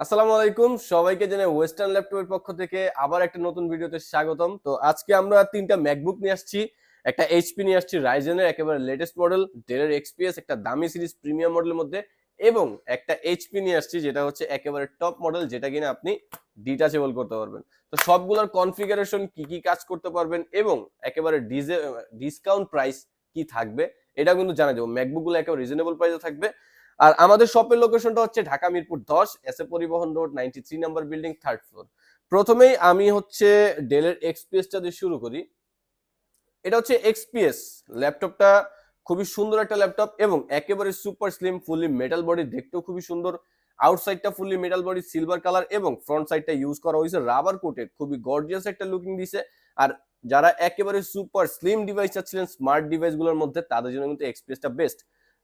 আসসালামু আলাইকুম। সবাইকে জানাই ওয়েস্টার্ন ল্যাপটপের পক্ষ থেকে আবার একটা নতুন ভিডিওতে স্বাগতম। তো আজকে আমরা তিনটা ম্যাকবুক নিয়ে আসছি, একটা এইচপি নিয়ে আসছি রাইজেনের একেবারে লেটেস্ট মডেল ডেলের এক্সপিএস একটা দামি সিরিজ প্রিমিয়াম মডেলের মধ্যে, এবং একটা এইচপি নিয়ে আসছি, যেটা হচ্ছে একেবারে টপ মডেল যেটা কিনা আপনি ডিটাচেবল করতে পারবেন। তো সবগুলোর কনফিগারেশন কি কি কাজ করতে পারবেন, এবং একেবারে ডিসকাউন্ট প্রাইস কি থাকবে, এটা কিন্তু জানা যাব। ম্যাকবুকগুলো একেবারে রিজনেবল প্রাইসে থাকবে। আর আমাদের শপের লোকেশনটা হচ্ছে ঢাকা মিরপুর দশ S A Paribahan road ninety three number building third floor প্রথমেই আমি হচ্ছে ডেলের এক্সপিএসটা দিয়ে শুরু করি। এটা হচ্ছে এক্সপিএস ল্যাপটপটা খুবই সুন্দর একটা ল্যাপটপ এবং একেবারে super slim fully metal body দেখতেও খুবই সুন্দর। আউটসাইডটা fully metal body silver colour এবং ফ্রন্ট সাইডটা ইউজ করা হয়েছে। রাবার কোটেড খুবই গর্জিয়াস একটা লুকিং দিছে। আর যারা একেবারে সুপার স্লিম ডিভাইস চাচ্ছিলেন স্মার্ট ডিভাইসগুলোর মধ্যে, তাদের জন্য কিন্তু এক্সপিএসটা বেস্ট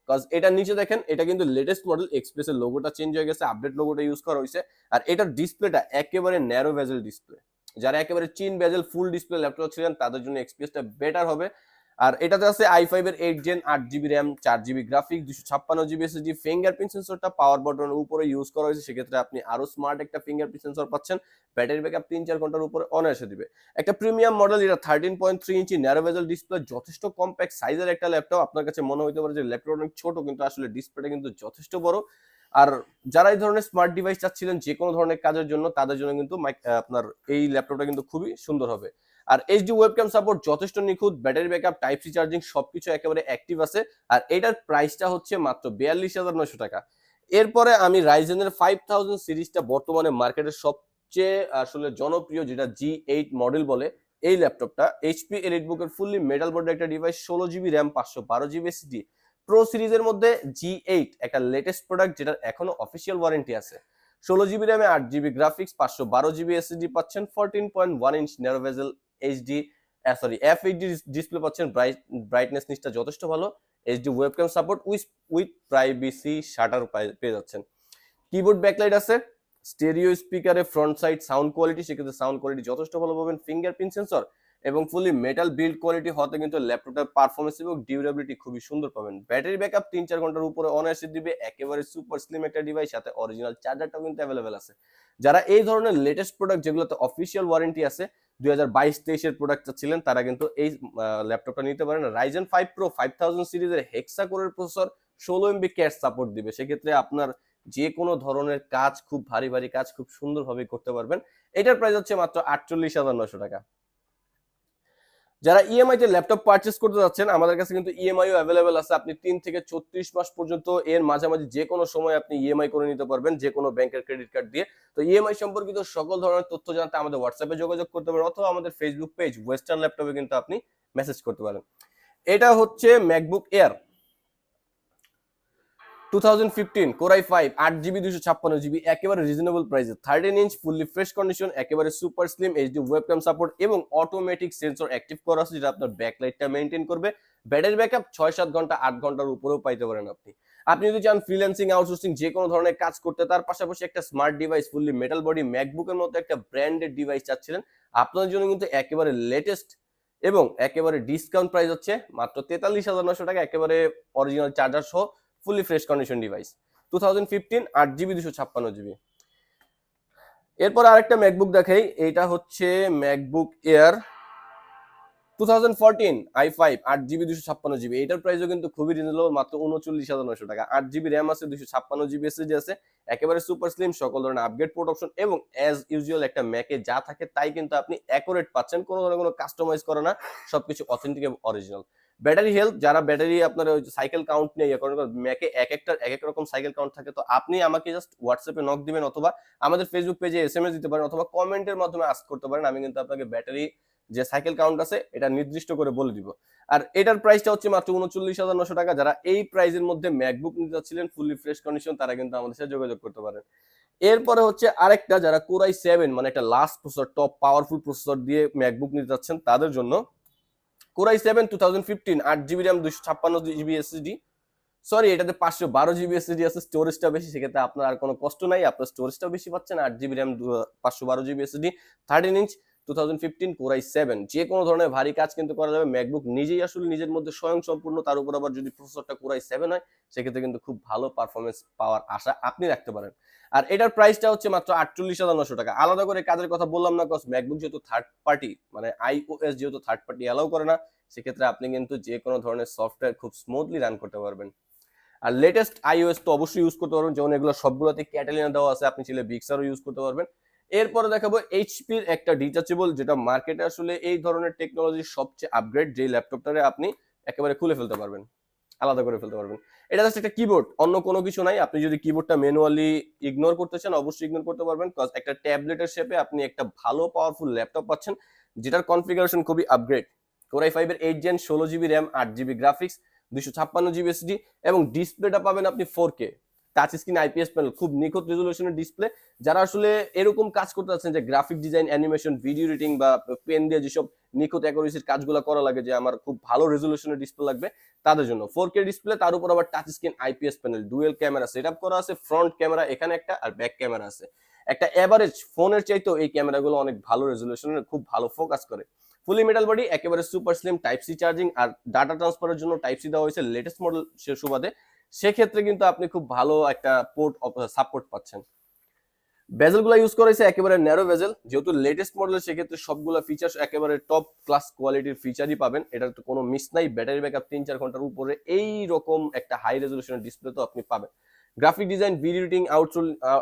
কজ এটা নিচে দেখেন, এটা কিন্তু লেটেস্ট মডেল এক্সপ্রেস এর লোগোটা চেঞ্জ হয়ে গেছে আপডেট লোগোটা ইউজ করা হয়েছে। আর এটার ডিসপ্লেটা একেবারে ন্যারো ভেজেল ডিসপ্লে যারা একেবারে চিন ভেজেল ফুল ডিসপ্লে ল্যাপটপ ছিলেন, তাদের জন্য এক্সপিএসটা বেটার হবে। আর এটাতে আছে আই ফাইভ এর এইট জেন আট জিবি র্যাম চার জিবি গ্রাফিক দুশো ছাপ্পান্ন জিবি এসএসডি ফিঙ্গারপ্রিন্ট সেন্সরটা পাওয়ার বটনের উপরে ইউজ করা হয়েছে। সেক্ষেত্রে আপনি আরও স্মার্ট একটা ফিঙ্গারপ্রিন্ট সেন্সর পাচ্ছেন। ব্যাটারি ব্যাকআপ তিন চার ঘণ্টার উপরে অনায়াসে দিবে। একটা প্রিমিয়াম মডেল এটা thirteen point three inch narrow bezel display যথেষ্ট কম্প্যাক্ট সাইজের একটা ল্যাপটপ আপনার কাছে মনে হতে পারে যে ল্যাপটপ অনেক ছোট, কিন্তু আসলে ডিসপ্লেটা কিন্তু যথেষ্ট বড়। আর যারা এই ধরনের স্মার্ট ডিভাইস চাচ্ছিলেন যে কোনো ধরনের কাজের জন্য, তাদের জন্য কিন্তু আপনার এই ল্যাপটপটা কিন্তু খুবই সুন্দর হবে। আর এইচডি ওয়েবক্যাম সাপোর্ট যথেষ্ট নিখুঁত battery backup type C charging সবকিছু একেবারে অ্যাক্টিভ আছে। আর এটার প্রাইসটা হচ্ছে মাত্র বিয়াল্লিশ হাজার নয়শো টাকা। এরপরে আমি রাইজেনের ফাইভ থাউজেন্ড সিরিজটা বর্তমানে মার্কেটের সবচেয়ে আসলে জনপ্রিয় যেটা জি এইট মডেল বলে, এই ল্যাপটপটা। এইচপি এলিট বুকের ফুললি মেটাল বোর্ড একটা ডিভাইস ষোলো জিবি র্যাম পাঁচশো বারো জিবি এসডি প্রো সিরিজের মধ্যে জি এইট একটা লেটেস্ট প্রোডাক্ট যেটার এখনও অফিসিয়াল ওয়ারেন্টি আছে। ষোলো জিবি র্যামে আট জিবি গ্রাফিক্স পাঁচশো বারো জিবি এসএসডি পাচ্ছেন fourteen point one inch narrow bezel HD sorry F HD display পাচ্ছেন ব্রাইট ব্রাইটনেস নিচটা যথেষ্ট ভালো। HD webcam support with with privacy shutter পেয়ে যাচ্ছেন। কিবোর্ড ব্যাকলাইট আছে স্টেরিও স্পিকারে ফ্রন্ট সাইড সাউন্ড কোয়ালিটি সেক্ষেত্রে সাউন্ড কোয়ালিটি যথেষ্ট ভালো পাবেন ফিঙ্গারপ্রিন্ট সেন্সর এবং ফুলি মেটাল বিল্ড কোয়ালিটি হতে কিন্তু ল্যাপটপটার পারফরমেন্স এবং ডিউরেবিলিটি খুবই সুন্দর পাবেন। ব্যাটারি ব্যাকআপ তিন চার ঘণ্টার উপরে অনায়াসে দিবে, একেবারে সুপার স্লিম একটা ডিভাইস সাথে অরিজিনাল চার্জারটাও কিন্তু অ্যাভেলেবেল আছে। যারা এই ধরনের লেটেস্ট প্রোডাক্ট যেগুলোতে অফিসিয়াল ওয়ারেন্টি আছে দুই হাজার বাইশ তেইশের ছিলেন, তারা কিন্তু এই ল্যাপটপটা নিতে পারেন Ryzen five pro five thousand সিরিজের হেক্সা কোরের প্রসেসর ষোলো এমবি ক্যাশ সাপোর্ট দিবে। সেক্ষেত্রে আপনার যে কোনো ধরনের কাজ খুব ভারী ভারী কাজ খুব সুন্দরভাবে করতে পারবেন। এটার প্রাইস হচ্ছে মাত্র আটচল্লিশ হাজার নশো টাকা। যারা ইএমআই তে ল্যাপটপ পারচেস করতে যাচ্ছেন, আমাদের কাছে কিন্তু ইএমআইও অ্যাভেলেবেল আছে। আপনি তিন থেকে ছত্রিশ মাস পর্যন্ত এর মাঝামাঝি যে কোনো সময় আপনি ইএমআই করে নিতে পারবেন, যে কোনো ব্যাংকের ক্রেডিট কার্ড দিয়ে। তো ইএমআই সম্পর্কিত সকল ধরনের তথ্য জানতে আমাদের হোয়াটসঅ্যাপে যোগাযোগ করতে পারেন, অথবা আমাদের ফেসবুক পেজ ওয়েস্টার্ন ল্যাপটপে কিন্তু আপনি মেসেজ করতে পারেন। এটা হচ্ছে MacBook Air two thousand fifteen core i five আট জিবি দুশো ছাপ্পান্ন জিবি একেবারে রিজনেবল প্রাইসে thirteen inch fully fresh condition একেবারে super slim HD webcam support এবং অটোমেটিক সেন্সর অ্যাক্টিভ করা আছে, যেটা আপনার ব্যাকলাইটটা মেনটেন করবে। ব্যাটারি ব্যাকআপ ছয় সাত ঘণ্টা, আট ঘণ্টার উপরেও পাইতে পারেন আপনি। আপনি যদি চান ফ্রিল্যান্সিং আউটসোর্সিং যে কোনো ধরনের কাজ করতে, তার পাশাপাশি একটা smart device fully metal body ম্যাকবুকের মতো একটা ব্র্যান্ডেড ডিভাইস চাচ্ছিলেন আপনার জন্য কিন্তু একেবারে লেটেস্ট এবং একেবারে ডিসকাউন্ট প্রাইস হচ্ছে মাত্র তেতাল্লিশ হাজার নশো টাকা, একেবারে অরিজিনাল চার্জার সহ fully fresh condition device two thousand fifteen আট জিবি দুশো ছাপ্পান্ন জিবি এরপর আরেকটা ম্যাকবুক দেখাই এইটা হচ্ছে MacBook Air two thousand fourteen I five আট জিবি দুশো ছাপ্পান্ন জিবি এটার প্রাইসও কিন্তু খুবই রিজনেবল মাত্র উনচল্লিশ হাজার নশো টাকা। আট জিবি র্যাম আছে দুশো ছাপ্পান্ন জিবি এসএসডি আছে, একেবারে সুপার স্লিম সকল ধরনের আপগ্রেড পোর্ট অপশন এবং অ্যাজ ইউজুয়াল একটা ম্যাকে যা থাকে তাই কিন্তু আপনি অ্যাকুরেট পাচ্ছেন, কোনো ধরনের কোনো কাস্টমাইজ করে না, সবকিছু অথেন্টিক এবং অরিজিনাল ব্যাটারি হেলথ যারা ব্যাটারি আপনার ওই সাইকেল কাউন্ট নিয়ে ইয়ে করেন ম্যাকে এক একটা, এক এক রকম সাইকেল কাউন্ট থাকে, তো আপনি আমাকে জাস্ট হোয়াটসঅ্যাপে নক দিবেন অথবা আমাদের ফেসবুক পেজে এস এম এস দিতে পারেন অথবা কমেন্টের মাধ্যমে আস্ক করতে পারেন, আমি কিন্তু আপনাকে ব্যাটারি যে সাইকেল কাউন্ট আছে, এটা নির্দিষ্ট করে বলে দিব। আর এটার প্রাইসটা হচ্ছে মাত্র উনচল্লিশ হাজার নশো টাকা, যারা এই প্রাইসের মধ্যে ম্যাকবুক নিতে চাচ্ছিলেন ফুললি ফ্রেশ কন্ডিশন তারা কিন্তু আমাদের সাথে যোগাযোগ করতে পারেন। এরপরে হচ্ছে আরেকটা, যারা কোরাই সেভেন মানে একটা last processor top powerful processor দিয়ে ম্যাকবুক নিতে চাচ্ছেন তাদের জন্য core i seven two thousand fifteen আট জিবি র্যাম দুশো ছাপ্পান্ন জিবি এসএসডি সরি এটাতে পাঁচশো বারো জিবি এসএসডি আছে স্টোরেজটা বেশি, সেক্ষেত্রে আপনার আর কোনো কষ্ট নাই। আপনার স্টোরেজটা বেশি পাচ্ছেন আট জিবি র্যাম পাঁচশো বারো GB SSD thirteen inch two thousand fifteen core i seven যে কোনো ধরনের ভারী কাজ কিন্তু করা যাবে। ম্যাকবুক নিজেই আসলে নিজের মধ্যে স্বয়ং সম্পূর্ণ তার উপর আবার যদি প্রসেসরটা কোরাই সেভেন হয়, সেক্ষেত্রে কিন্তু খুব ভালো পারফরমেন্স পাওয়ার আশা আপনি রাখতে পারেন। আর এটার প্রাইসটা হচ্ছে মাত্র আটচল্লিশ হাজার নশো টাকা। আলাদা করে কাজের কথা বললাম না কজ ম্যাকবুক যেহেতু থার্ড পার্টি মানে আইওএস যেহেতু থার্ড পার্টি অ্যালাউ করে না, সেক্ষেত্রে আপনি কিন্তু যে কোনো ধরনের সফটওয়্যার খুব স্মুথলি রান করতে পারবেন। আর লেটেস্ট আইওএস তো অবশ্যই ইউজ করতে পারবেন। যেমন এগুলো সবগুলোতে ক্যাটালিনা দেওয়া আছে, আপনি চাইলে বিক্সারও ইউজ করতে পারবেন। এরপরে দেখাবো এইচপির একটা ডিটাচেবল যেটা মার্কেটে আসলে এই ধরনের টেকনোলজির সবচেয়ে আপগ্রেড যে ল্যাপটপটারে আপনি একেবারে খুলে ফেলতে পারবেন, আলাদা করে ফেলতে পারবেন। এটা জাস্ট একটা কিবোর্ড অন্য কোনো কিছু নাই। আপনি যদি কিবোর্ডটা ম্যানুয়ালি ইগনোর করতে চান, অবশ্যই ইগনোর করতে পারবেন কজ একটা ট্যাবলেটের শেপে আপনি একটা ভালো পাওয়ারফুল ল্যাপটপ পাচ্ছেন, যেটার কনফিগারেশন খুবই আপগ্রেড কোরাই ফাইভের এইট জেন ষোলো জিবি র্যাম আট জিবি গ্রাফিক্স দুশো ছাপ্পান্ন জিবি এসডি এবং ডিসপ্লেটা পাবেন আপনি four K touch screen IPS panel খুব নিখুঁত রেজলিউশনের ডিসপ্লে যারা আসলে এরকম কাজ করতে চাচ্ছেন যে graphic design animation video editing বা পেন দিয়ে যেসব নিখুঁত অ্যাকুরেসির কাজগুলো করা লাগে যে আমার খুব ভালো রেজলিউশনের ডিসপ্লে লাগবে, তাদের জন্য। ফোর কে ডিসপ্লে তার উপর আবার touch screen IPS panel dual camera set up করা আছে ফ্রন্ট ক্যামেরা এখানে একটা আর ব্যাক ক্যামেরা আছে। একটা এভারেজ ফোনের চাইতেও এই ক্যামেরাগুলো অনেক ভালো রেজলিউশনের খুব ভালো ফোকাস করে। ফুলি মেটাল বডি একেবারে super slim type C charging আর ডাটা ট্রান্সফারের জন্য টাইপ সি দেওয়া হয়েছে লেটেস্ট মডেল সে সুবাদে। সেক্ষেত্রে কিন্তু আপনি খুব ভালো একটা পোর্ট সাপোর্ট পাচ্ছেন। ভেজেলগুলো ইউজ করেছে একেবারে ন্যারো ভেজেল যেহেতু লেটেস্ট মডেল সেক্ষেত্রে সবগুলো ফিচার্স একেবারে টপ ক্লাস কোয়ালিটির ফিচারই পাবেন। এটার তো কোনো মিস নাই ব্যাটারি ব্যাকআপ তিন চার ঘণ্টার উপরে এই রকম একটা হাই রেজলিউশনের ডিসপ্লে তো আপনি পাবেন। Graphic design video editing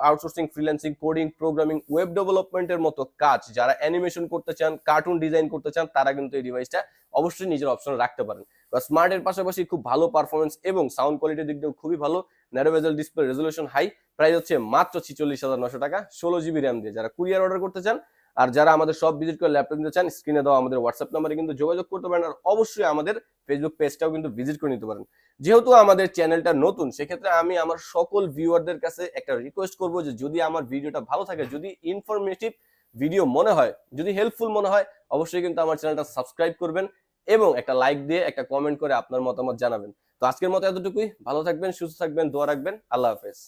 outsourcing freelancing coding programming web ডেভেলপমেন্টের মতো কাজ, যারা অ্যানিমেশন করতে চান কার্টুন ডিজাইন করতে চান, তারা কিন্তু এই ডিভাইসটা অবশ্যই নিজের অপশন রাখতে পারেন। স্মার্টের পাশাপাশি খুব ভালো পারফরমেন্স এবং সাউন্ড কোয়ালিটির দিক দিয়েও খুবই ভালো narrow bezel display resolution high price হচ্ছে মাত্র ছিচল্লিশ হাজার নশো টাকা, ষোলো জিবি র্যাম দিয়ে। যারা কুরিয়ার অর্ডার করতে চান আর যারা আমাদের সব ভিজিট করে ল্যাপটপ নিতে চান স্ক্রিনে দেওয়া আমাদের হোয়াটসঅ্যাপ নাম্বারে কিন্তু যোগাযোগ করতে পারেন আর অবশ্যই আমাদের ফেসবুক পেজটাও কিন্তু ভিজিট করে নিতে পারেন। যেহেতু আমাদের চ্যানেলটা নতুন, সেক্ষেত্রে আমি আমার সকল ভিউয়ারদের কাছে একটা রিকোয়েস্ট করব যে যদি আমার ভিডিওটা ভালো থাকে, যদি ইনফরমেটিভ ভিডিও মনে হয়, যদি হেল্পফুল মনে হয়, অবশ্যই কিন্তু আমার চ্যানেলটা সাবস্ক্রাইব করবেন এবং একটা লাইক দিয়ে একটা কমেন্ট করে আপনার মতামত জানাবেন। তো আজকের মতো এতটুকুই। ভালো থাকবেন, সুস্থ থাকবেন, দোয়া রাখবেন। আল্লাহ হাফেজ।